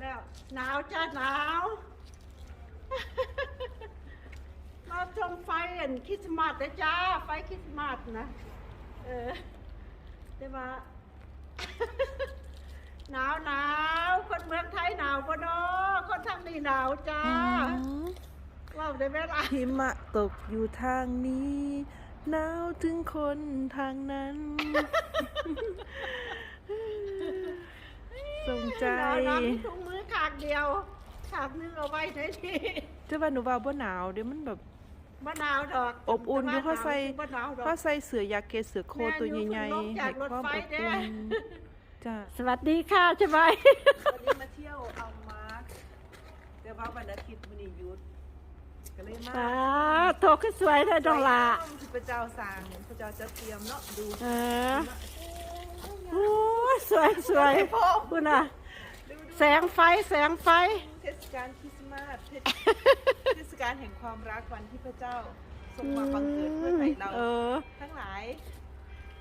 แล้ว หนาวจ้าหนาว มาชมไฟอันคริสต์มาสนะจ้า ไฟคริสต์มาสนะ เออแต่ว่า หนาวหนาวคนเมืองไทยหนาวปะเนาะคนทางนี้หนาวจ้าว้าวได้ไหมล่ะหิมะตกอยู่ทางนี้ หนาวถึงคนทางนั้น สงใจหนาวหนาวมีถุงมือขากเดียวขากนึงเอาไว้ในที่จะว่าหนูว่าบ่หนาวเดี๋ยวมันแบบมะนาวดอกอบอุ่นอยู่เขาใส่มะนาวดอกเขาใส่เสื้อยาเกตเสื้อโคตตัวใหญ่แม่อยู่ๆจาให้กรถความไฟอบเด้อุ่นจ้าสวัสดีค่ะใช่ไหมวันนี้มาเที่ยวเอามาร์คแต่ว่าวันอาทิตย์มื้อนี้หยุดก็เลยมาอ่าโทรขึ้นสวยเลยดองละที่พระเจ้าสร้างพระเจ้าจะเตรียมเนาะดูเออโอ้ย สวยสวยคุณอะ แสงไฟแสงไฟ เทศกาลคริสต์มาสเทศเทศกาลแห่งความรักวันที่พระเจ้าทรงมาบังเกิดเพื่อให้เราเออ ทั้งหลาย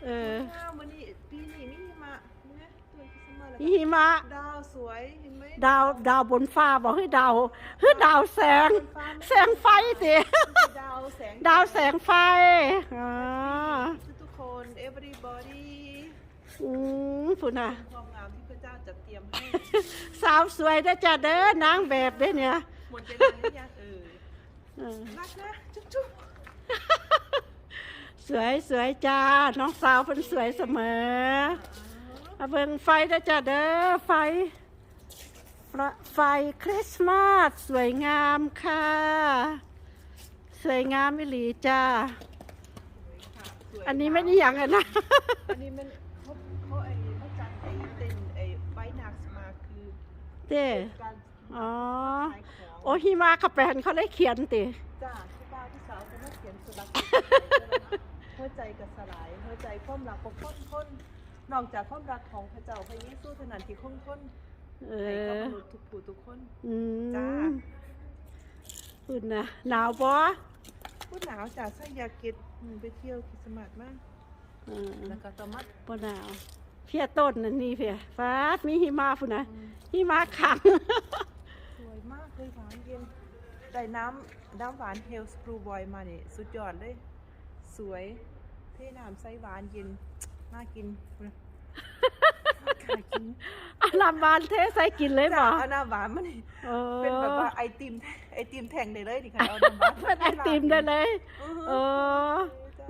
เออว้าววันนี้ปีนี้มีหิมาเนี่ยตัวคริสต์มาสแล้วมีก็หิมะ ดาวสวยเห็นไหมดาวดาวบนฟ้าบอกให้ดาวเฮ้ยดาวแสง แสงไฟสิดาวแสงดาวแสงไฟอ่าทุกๆคน everybody อืมคุณอะ ความงามที่พระเจ้าจัดเตรียมให้สาวสวยนะจ๊ะเด้อนางแบบเด้อเนี่ยหมดเวลาหรือยังเออเออรักนะจุ๊บจุ๊บสวยสวยจ้า น้องสาวเป็นสวยเสมอมาเบิ่งไฟนะจ๊ะเด้อไฟประไฟคริสต์มาสสวยงามค่ะ สวยงามอิหลีจ้าค่ะสวยอันนี้ไม่ได้อย่างอะนะ อันนี้มัน เขาเขาไอ้เขาจัดไอ้เต้นไอ้ไบนักมาคือเด้การอ๋อ ขายของโอฮิมาขับแปลนเขาได้เขียนติ จ้าที่บ้านที่สาวจะมาเขียนสุดรักหัวใจกับสลายหัวใจความรักของคนคนนอกจากความรักของพระเจ้าพระเยซูเท่านั้นที่คนคนเอให้กับอ มนุษย์ทุกผู้ทุกคน อืจ้ามคุณนะหนาวบ่พูดหนาวจ้าใส่ยาเก็ตอืมไปเที่ยวคริสต์มาสมาก เออแล้วก็ตอมัดบ่หนาวเพียต้นนั่นนี่เพียฟ้าดมีหิมะพุ่นนะหิมะขัง สวยมากเลยหวานเย็นได้น้ำน้ำหวานเฮลสปรูบอยมาเนี่ยสุดยอดเลย สวยเท่น้ำใสหวานเย็นน่ากินน่ากินอาลำบานเทใส่กินเลยบ่เอาน้ำหวานมันเออเป็นแบบว่าไอติมไอติมแทงได้เลยดิค่ะเอาน้ำหวานเป็นไอติมได้เลยอือฮึเออ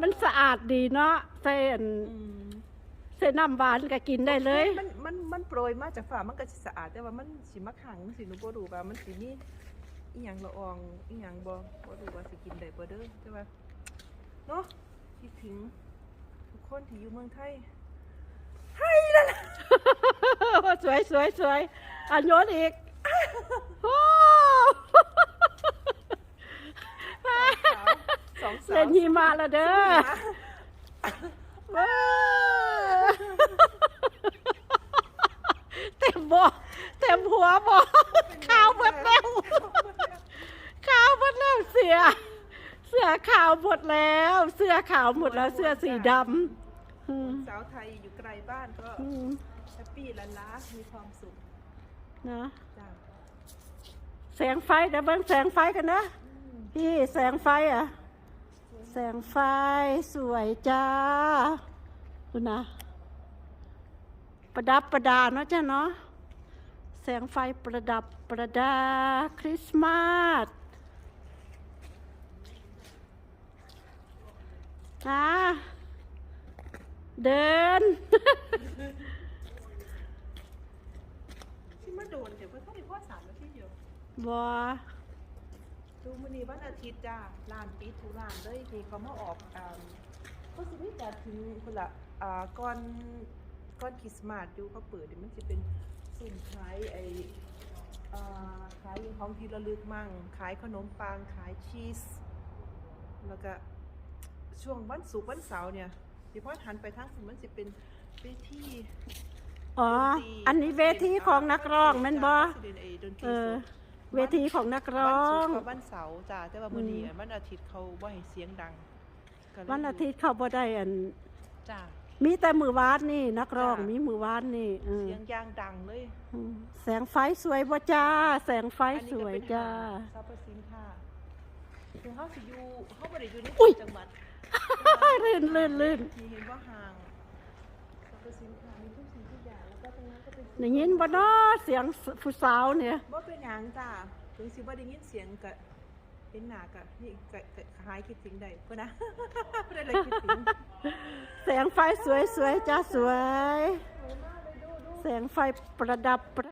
มันสะอาดดีเนาะใส่อันอืมใส่น้ำหวานก็กินได้เลย มันมันมันโปรยมาจากฝามันก็สิสะอาดแต่ว่ามันสิมาขังสิหนูบ่รู้ว่ามันสิมีอีหยังละอองอีหยังบ่บ่รู้ว่าสิกินได้บ่เด้อแต่ว่าเนาะคิดถึงทุกคนที่อยู่เมืองไทยสวยสวยสวยอันโยนอีกโอ้ สองสาว เล่นหิมะและ เด้อว้าเต็มบ่เต็มหัวบ่ขาวหมดแล้วขาวหมดแล้วเสือเสื้อขาวหมดแล้ว เสื้อขาวหมดแล้วเสื้อสีดำอืมสาวไทยอยู่ไกลบ้านก็อืมแฮปปี้ละล้ามีความสุขนะจ้าแสงไฟเดี๋ยวเบิ่งแสงไฟกันนะพี่แสงไฟอะ แสงไฟสวยจ้าคุณนะ ประดับประดาเนาะจ้าเนาะ แสงไฟประดับประดาคริสต์มาสนะเดินที่มาโดนเดี๋ยวเพิ่นเขาได้พ่อสามนาทีเดียวบัว ดูมื้อนี้วันอาทิตย์จ้าร้านปิดทุกร้านเลยที่เขามาออกอ่าก็สิมีจัดถึงพุ่นละอ่าก่อนก่อนคริสต์มาสอยู่เขาเปิดเดี๋ยวมันสิเป็นสุ่มขายไอ้อ่าขายของที่ระลึกมั่ง ขายขนมปังขายชีส แล้วก็ช่วงวันศุกร์วันเสาร์เนี่ยที่พอหันไปทางสิมันสิเป็นเวทีอ๋อ อันนี้เวทีของนักร้องแม่นบ่ดนตเอรีอสด เวทีของนักร้อวันศุงกร์กับวันเสาร์จ้าแต่ว่ามื้อนี้อืมอะวันอาทิตย์เขาบ่ให้เสียงดังก็เลยวันอาทิตย์เขาบ่ได้อัน จ้า มีแต่มือวานนี่ นักร้องจ้ะ มีมือวานนี่เออเสียงยางดังเลยอืมแสงไฟสวยบ่จ้า แสงไฟอันนี้สก็วยเป็นจ้า ห้งสรรพสินค้าถึงเขาสิอยู่เขาบ่ได้อยู่ในอุ๊ยจังหวัด ลื่นลื่นลื่นที่เห็นว่าห่าง สรรพสินค้ามีทุกสิ่งทุกอย่างแล้วก็ตรงนั้นก็เป็นได้ยินบ่เนาะเสียงผู้สาวเนี่ยบ่เป็นหยังจ้าถึงสิบ่ได้ยินเสียงก็เห็นหน้าก็นี่ก็ก็หายคิดถึงได้พุ่นนะบ่ได้เลยคิดถึงแสงไฟสวยสวยจ้าสวย แสงไฟประดับประ